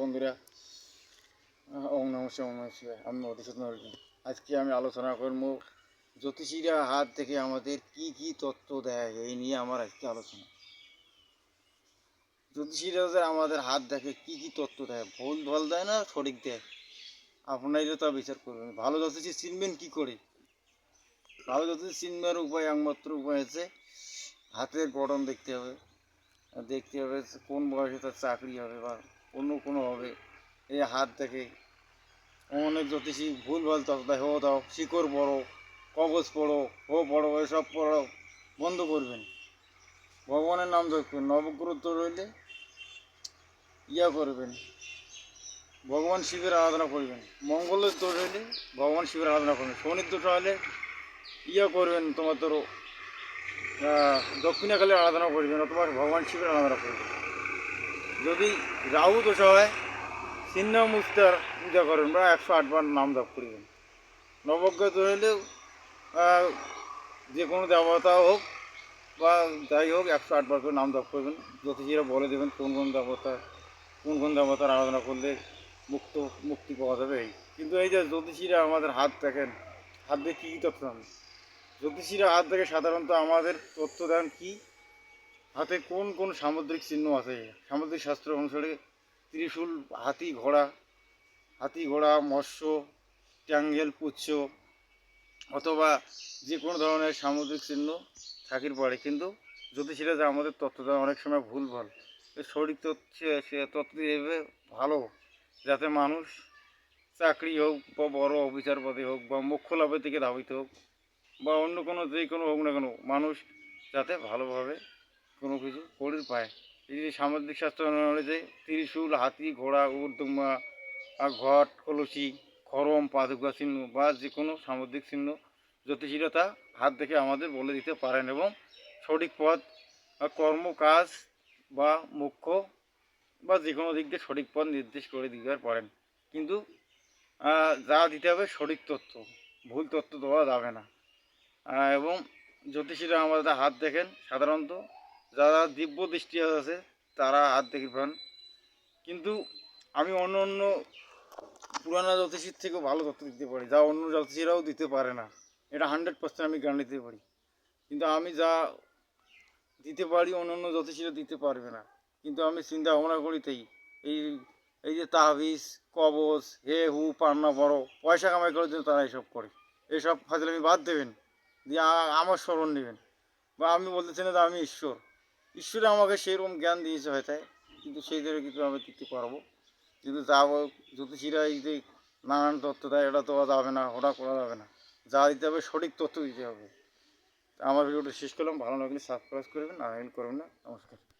বন্ধুরা। ওম নমস্কার নমস্কার আমি আজকে আমি আলোচনা করব জ্যোতিষীরা হাত থেকে আমাদের কি কি তথ্য দেয়, এই নিয়ে আমার আজকে আলোচনা। জ্যোতিষীরা আমাদের হাত দেখে কি কি তথ্য দেয়, ভুল ভালো দেয় না সঠিক দেয় তা বিচার করবেন। ভালো জ্যোতিষী চিনবেন কি করে? ভালো জ্যোতিষী চিনবার উপায় একমাত্র উপায় আছে হাতের গঠন দেখতে হবে। দেখতে হবে কোন বয়সে তার চাকরি হবে বা অন্য কোনো হবে এই হাত থেকে অনেক জ্যোতিষী ভুল ভালো তথ্য দেয় হো দাও, শিকড় পড়ো কবচ পড়ো হো পড়ো, এসব পড়ো, বন্ধ করবেন। ভগবানের নাম দেখবেন নবগ্রহ তো রইলে ইয়া করবেন। ভগবান শিবের আরাধনা করবেন। মঙ্গলের দোষ হইলে ভগবান শিবের আরাধনা করবেন। শনির দোষ হলে ইয়া করবেন, তোমার তোর দক্ষিণাকালে আরাধনা করবেন, অথবা ভগবান শিবের আরাধনা করবেন। যদি রাহু দোষ হয় চিহ্ন মুস্তার পূজা করেন বা একশো আটবার নাম জপ করবেন হলেও আহ, যে কোনো দেবতা হোক বা যাই হোক একশো আটবার করে নাম জপ করবেন। জ্যোতিষীরা বলে দেবেন কোন কোন দেবতা কোন কোন দেবতার আরাধনা করলে মুক্ত মুক্তি পাওয়া যাবে। এই কিন্তু এই যে জ্যোতিষীরা আমাদের হাত দেখেন হাত দিয়ে কী কী তথ্য দেন? জ্যোতিষীরা হাত দেখে সাধারণত আমাদের তথ্য দেন কি? হাতে কোন কোন সামুদ্রিক চিহ্ন আছে? সামুদ্রিক শাস্ত্র অনুসারে ত্রিশূল, হাতি ঘোড়া হাতি ঘোড়া, মৎস্য ট্যাঙ্গেল পুচ্ছ, অথবা যে কোনো ধরনের সামুদ্রিক চিহ্ন থাকির পারে। কিন্তু জ্যোতিষীরা যে আমাদের দেয় অনেক সময় ভুল ভালো। সঠিক তথ্য সে তথ্য দেবে ভালো। যাতে মানুষ চাকরি হোক বা বড় অফিসার পদে হোক বা মুখ্য লাভের দিকে ধাবিত হোক বা অন্য কোনো যে কোনো হোক না কেন, মানুষ যাতে ভালোভাবে কোনো কিছু করে পায়। এই যে সামুদ্রিক স্বাস্থ্য অনুযায়ী ত্রিশূল, হাতি, ঘোড়া উর্দুমা ঘট, কলসি খরম পাদুকা চিহ্ন বা যে কোনো সামুদ্রিক চিহ্ন জ্যোতিষীরা তা হাত দেখে আমাদের বলে দিতে পারেন এবং সঠিক পথ কর্ম, কাজ বা মুখ্য বা যে কোনো দিক দিয়ে সঠিক পথ নির্দেশ করে দিতে পারেন। কিন্তু যা দিতে হবে সঠিক তথ্য ভুল তথ্য দেওয়া যাবে না। এবং জ্যোতিষীরা আমাদের হাত দেখেন সাধারণত যারা দিব্য দৃষ্টি আছে, তারা হাত দেখে পান কিন্তু আমি অন্য অন্য পুরানো জ্যোতিষীর থেকেও ভালো তথ্য দিতে পারি। যা অন্য জ্যোতিষীরাও দিতে পারে না। এটা হান্ড্রেড পার্সেন্ট আমি গ্যারান্টি দিতে পারি। কিন্তু আমি যা দিতে পারি, অন্য অন্য জ্যোতিষীরা দিতে পারবে না। কিন্তু আমি চিন্তা ভাবনা করিতেই এই এই যে তাবিজ কবচ হে, হু, পান্না, বড়, পয়সা কামাই করার জন্য তারা এসব করে। এসব ফাজলে আমি বাদ দেবেন। দিয়ে আমার স্মরণ নেবেন। বা আমি বলতেছি না যে আমি ঈশ্বর। ঈশ্বরে আমাকে সেরকম জ্ঞান দিয়েছে হয়তো কিন্তু সেই ধরে কিন্তু আমি দিতে পারব কিন্তু যা জ্যোতিষীরা এই যে নানান তথ্য দেয় এটা দেওয়া যাবে না, ওটা করা যাবে না। যা দিতে হবে, সঠিক তথ্য দিতে হবে। আমার ভিডিওটা শেষ করলাম, ভালো লাগলে সাবস্ক্রাইব করবেন, আর করবেন না। নমস্কার।